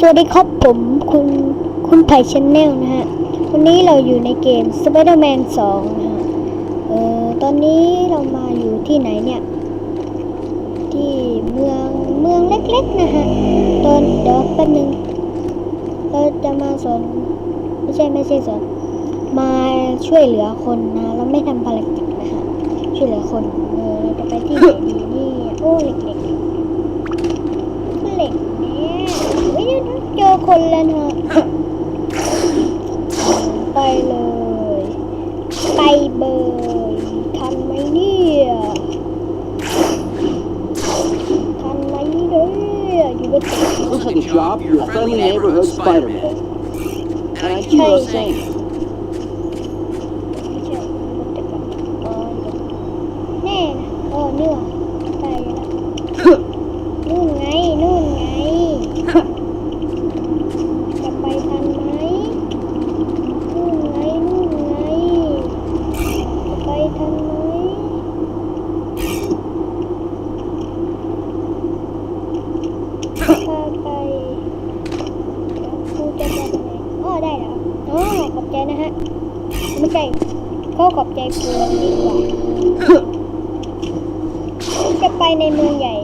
สวัสดีครับผมคุณคุณไผ่ชแนลนะฮะ วันนี้เราอยู่ในเกม Spider-Man 2 นะฮะ เอ่อ ตอนนี้เรามาอยู่ที่ไหนเนี่ย ที่เมืองเมืองเล็กๆนะฮะ ตอนเดี๋ยวแป๊บนึง เราจะมาสอนไม่ใช่ไม่ใช่สอนมาช่วยเหลือคนนะ เราไม่ทำภารกิจนะฮะ ช่วยเหลือคน เออเราจะไปที่ไหนดีนี่ ยทันไหมเนี่ยอยู่บนตึก Looks like a job for a friendly neighborhood Spider-Man. And I keep on saying it. ไม่ใช่อยู่บนตึกอะอ๋ออยู่แน่นะอ๋อเนื้อตายแล้วนู่นไงนู่นไง จะไปทันไหมนู่นไงนู่นไง จะไปทันไหมพาไปเดี๋ยวครูจะไปตรงไหนอ้อได้แล้วอ๋อขอบใจนะฮะ ไม่ใช่ เขาขอบใจครูดีกว่าจะไปในเมืองใหญ่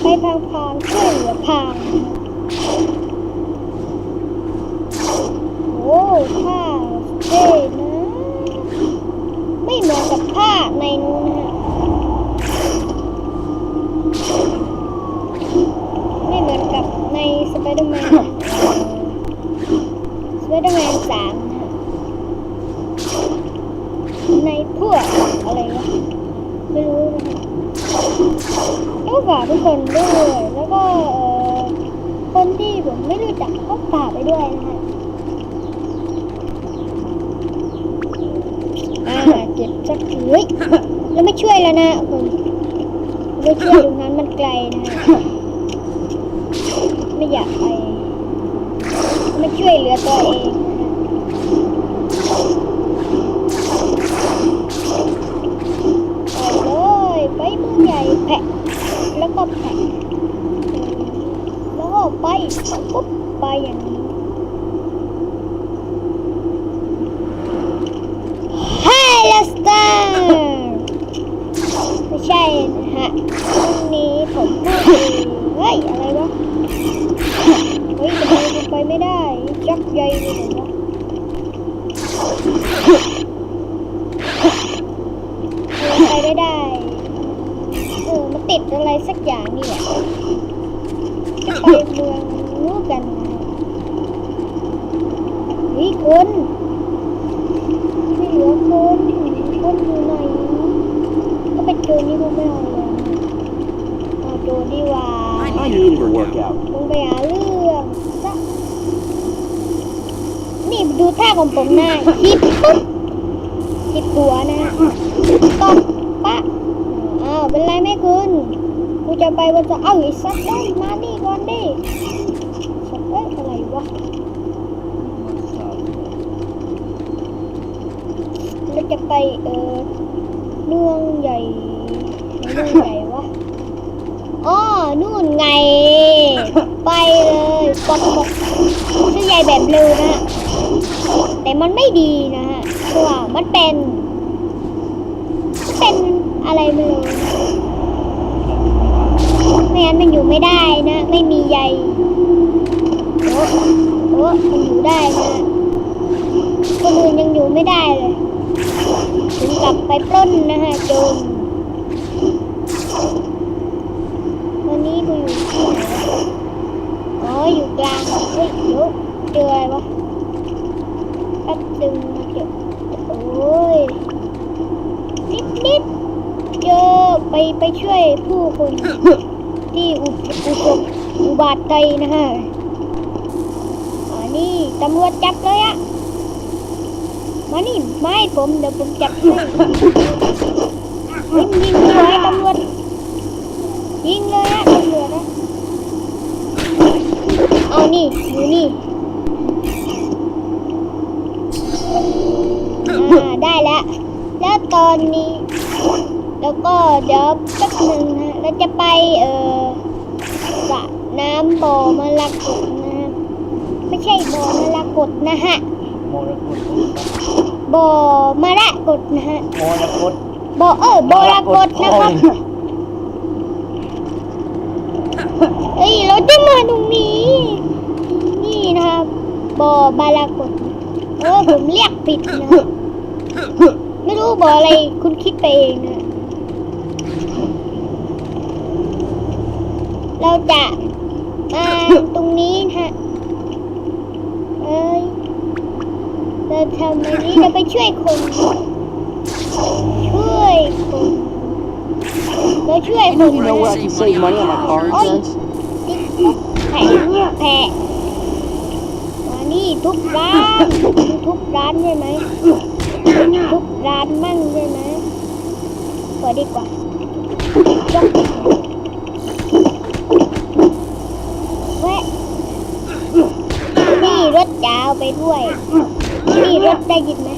ไปพางพางช่วยเหลือพางโอ้ผ้าเท่นะ ไม่เหมือนกับผ้าในนู้นนะไม่เหมือนกับในสไปเดอร์แมนสไปเดอร์แมนสามนะฮะ ในพวกอะไรวะ ไม่รู้นะฮะ ก็ฝากทุกคนด้วย แล้วก็คนที่ผมไม่รู้จักก็ฝากไปด้วยนะฮะอ่าเก็บสักทีเฮ้ยแล้วไม่ช่วยแล้วนะผมไม่ช่วยตรงนั้นมันไกลนะฮะไม่อยากไปไม่ช่วยเหลือตัวเองนะฮะไปเลยไปเมืองใหญ่แผะแล้วก็แผะแล้วก็ไปุ๊บไปอย่างนี้เฮ้ยลสเตอร์ไม่ใช่นะฮะพรุ่งนี้ผมพูดเฮ้ย อะไรวะ เฮ้ยทำไมมันไปไม่ได้จักใหญ่เลยเหรอไปไม่ได้ เออ มันติดอะไรสักอย่างนี่แหละไปเมืองนู้นกันนะเฮ้ย คนไม่เหลือคนคนอยู่ไหนก็เป็นโจรนี่ก็ไม่เอาเลยเอาโจรดีกว่า I needed a workout. ลงไปหาเรื่องซะนี่ดูท่าของผมหน้าคิดปุ๊บคิดหัวนะตบปะอ้าวเป็นไรไหมคุณกูจะไปวันจะเอ้าไอ้สัตว์เอ้ยมานี่ก่อนดิสัตว์เอ้ยอะไรวะแล้ว จะไปเออเมืองใหญ่ไหนเมืองใหญ่วะอ๋อนู่นไง ไปเลยปดปดชื่อใหญ่แบบเร็วนะ แต่มันไม่ดีนะฮะเพราะว่ามันเป็นมันเป็นอะไรไม่รู้ไม่งั้นมันอยู่ไม่ได้นะ ไม่มีใยโอ้โอ้มันอยู่ได้นะคนอื่นยังอยู่ไม่ได้เลย ถึงกลับไปปล้นนะฮะโจรวันนี้กูอยู่ที่ไหนอ๋ออยู่กลางเฮ้ยเดี๋ยวเจออะไรวะแป๊บดึงมาเก็บโอ้ยนิดนิดเจอไปไปช่วยผู้คนที่อุปอุปอุบาทใจนะฮะอ่านี่ตำรวจจับเลยอะ มานี่ไม่ผมเดี๋ยวผมจับให้ยิงยิงเลยตำรวจยิงเลยนะตำรวจนะเอานี่อยู่นี่อ่าได้แล้ว แล้วตอนนี้ แล้วก็เดี๋ยวแป๊บหนึ่งนะเราจะไปเออสระน้ำบ่อมรกตนะไม่ใช่บ่อมรกตนะฮะ มรกตบ่อมรกตนะฮะมรกตบ่อเออบ่อรกตนะครับเอ้ยเราจะมาตรงนี้ นี่นะครับบ่อบารากดเออผมเรียกผิดนะครับไม่รู้บ่ออะไรคุณคิดไปเองนะ เราจะมาตรงนี้นะฮะเอ้ย เราทำอันนี้เราไปช่วยคน ช่วยคนเราช่วยคน You know where I can save money on my car insurance? แผะแผะมานี่ทุกร้าน ทุกร้านใช่ไหมทุกร้านมั่งใช่ไหมเปิดดีกว่าจบแวะนี่รถยาวไปด้วย นี่รถได้ยินไหม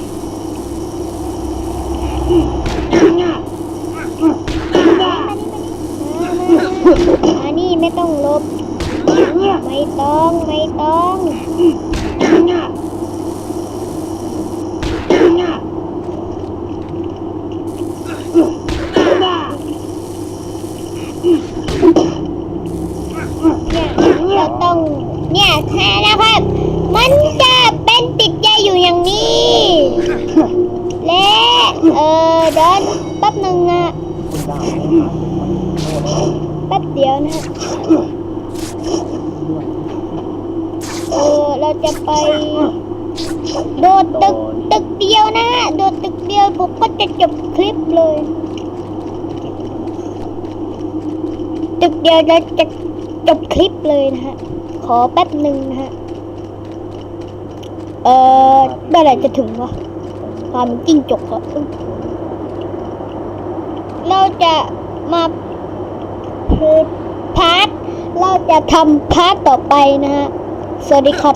อันนี่ไม่ต้องลบ ไม่ต้อง ไม่ต้อง แป๊บเดียวนะฮะเออเราจะไป โดดตึกตึกเดียวนะฮะโดดตึกเดียวผมก็จะจบคลิปเลย ตึกเดียวเราจะจบคลิปเลยนะฮะ ขอแป๊บหนึ่งนะฮะ เออเมื่อไหร่จะถึงวะความจิ้งจกอะอุ๊ย เราจะมาพาร์ทเราจะทำพาร์ทต่อไปนะฮะสวัสดีครับ